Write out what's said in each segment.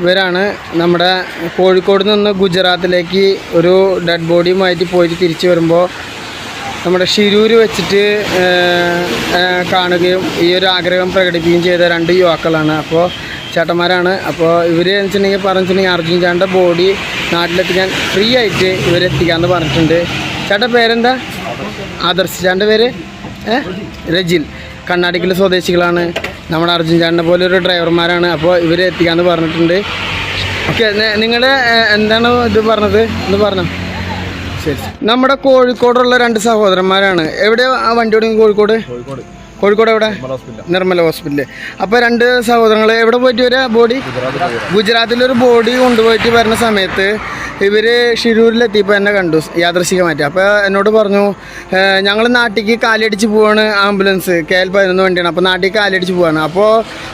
ഇവരാണ് നമ്മുടെ കോഴിക്കോട് നിന്ന് ഗുജറാത്തിലേക്ക് ഒരു ഡെഡ് ബോഡിയുമായിട്ട് പോയിട്ട് തിരിച്ചു വരുമ്പോൾ നമ്മുടെ ഷിരൂർ വെച്ചിട്ട് കാണുകയും ഈ ഒരു ആഗ്രഹം പ്രകടിപ്പിക്കുകയും ചെയ്ത രണ്ട് യുവാക്കളാണ്. അപ്പോൾ ചേട്ടന്മാരാണ്. അപ്പോൾ ഇവർ വെച്ചിട്ടുണ്ടെങ്കിൽ പറഞ്ഞിട്ടുണ്ടെങ്കിൽ അർജുൻ ചാന്റെ ബോഡി നാട്ടിലെത്തിക്കാൻ ഫ്രീ ആയിട്ട് ഇവരെത്തിക്കാമെന്ന് പറഞ്ഞിട്ടുണ്ട്. ചേട്ടൻ പേരെന്താ? ആദർശ്. പേര്? ഏഹ് രജിൽ. കണ്ണാടിക്കൽ സ്വദേശികളാണ്. നമ്മുടെ അർജുൻ ചാണ്ടിനെ പോലെ ഒരു ഡ്രൈവർമാരാണ്. അപ്പോൾ ഇവർ എത്തിക്കാമെന്ന് പറഞ്ഞിട്ടുണ്ട്. ഓക്കെ നിങ്ങളുടെ എന്താണ് ഇത് പറഞ്ഞത്? എന്ന് പറഞ്ഞു. ശരി. നമ്മുടെ കോഴിക്കോടുള്ള രണ്ട് സഹോദരന്മാരാണ്. എവിടെയാണ് വണ്ടി ഓടിക്കുന്നത്? കോഴിക്കോട്? കോഴിക്കോട്. കോഴിക്കോട് എവിടെ? നിർമ്മല ഹോസ്പിറ്റൽ അപ്പോൾ രണ്ട് സഹോദരങ്ങൾ എവിടെ പോയിട്ട് വരിക ബോഡി? ഗുജറാത്തിലൊരു ബോഡി കൊണ്ടുപോയിട്ട് വരുന്ന സമയത്ത് ഇവർ ഷിരൂരിലെത്തിയപ്പോൾ എന്നെ കണ്ടു. യാദൃശികമായിട്ട്. അപ്പോൾ എന്നോട് പറഞ്ഞു ഞങ്ങൾ നാട്ടിലേക്ക് കാലടിച്ച് പോവാണ് ആംബുലൻസ്. കെ എൽ പതിനൊന്ന് വണ്ടിയാണ്. അപ്പോൾ നാട്ടിൽ കാലടിച്ച് പോവാണ്. അപ്പോൾ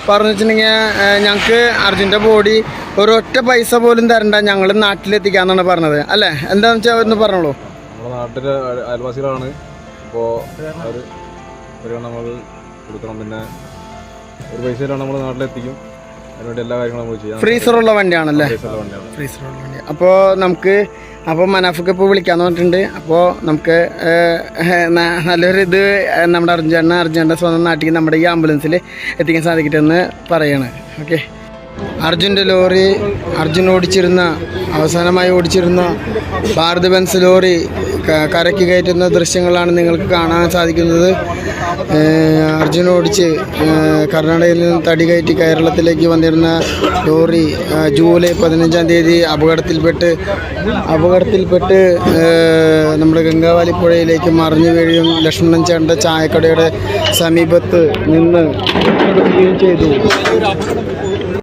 പറഞ്ഞു വെച്ചിട്ടുണ്ടെങ്കിൽ ഞങ്ങൾക്ക് അർജുന്റെ ബോഡി ഒരൊറ്റ പൈസ പോലും തരണ്ട ഞങ്ങൾ നാട്ടിലെത്തിക്കാന്നാണ് പറഞ്ഞത്. അല്ലേ? എന്താണെന്ന് വെച്ചാൽ ഒന്ന് പറഞ്ഞോളൂ. നമ്മുടെ നാട്ടിലെ അയൽവാസികളാണ്. അപ്പോൾ അവർ ഒരു നമ്മൾ കൊടുക്കണം. പിന്നെ ഒരു പൈസയിലാണ് നമ്മൾ നാട്ടിലെത്തിക്കും. അതിനുവേണ്ടി എല്ലാ കാര്യങ്ങളും നമ്മൾ ചെയ്യാം ഫ്രീസറുള്ള വണ്ടിയാണല്ലേ? ഫ്രീസറുള്ള വണ്ടിയാണ്. ഫ്രീസറുള്ള വണ്ടി. അപ്പോൾ നമുക്ക് അപ്പോൾ മനാഫൊക്കെ ഇപ്പോൾ വിളിക്കാന്ന് പറഞ്ഞിട്ടുണ്ട്. അപ്പോൾ നമുക്ക് നല്ലൊരു ഇത് നമ്മുടെ അർജുന അർജുന്റെ സ്വന്തം നാട്ടിൽ നമ്മുടെ ഈ ആംബുലൻസിൽ എത്തിക്കാൻ സാധിക്കട്ടെ എന്ന് പറയാണ്. ഓക്കെ അർജുന്റെ ലോറി അർജുൻ ഓടിച്ചിരുന്ന അവസാനമായി ഓടിച്ചിരുന്ന ഭാരത് ബെൻസ് ലോറി കരയ്ക്ക് കയറ്റുന്ന ദൃശ്യങ്ങളാണ് നിങ്ങൾക്ക് കാണാൻ സാധിക്കുന്നത്. അർജുൻ ഓടിച്ച് കർണാടകയിൽ നിന്ന് തടി കയറ്റി കേരളത്തിലേക്ക് വന്നിരുന്ന ലോറി ജൂലൈ പതിനഞ്ചാം തീയതി അപകടത്തിൽപ്പെട്ട് അപകടത്തിൽപ്പെട്ട് നമ്മുടെ ഗംഗാവാലി പുഴയിലേക്ക് മറിഞ്ഞു വീഴുകയും ലക്ഷ്മണൻ ചേട്ടന്റെ ചായക്കടയുടെ സമീപത്ത് നിന്ന് ചെയ്തു.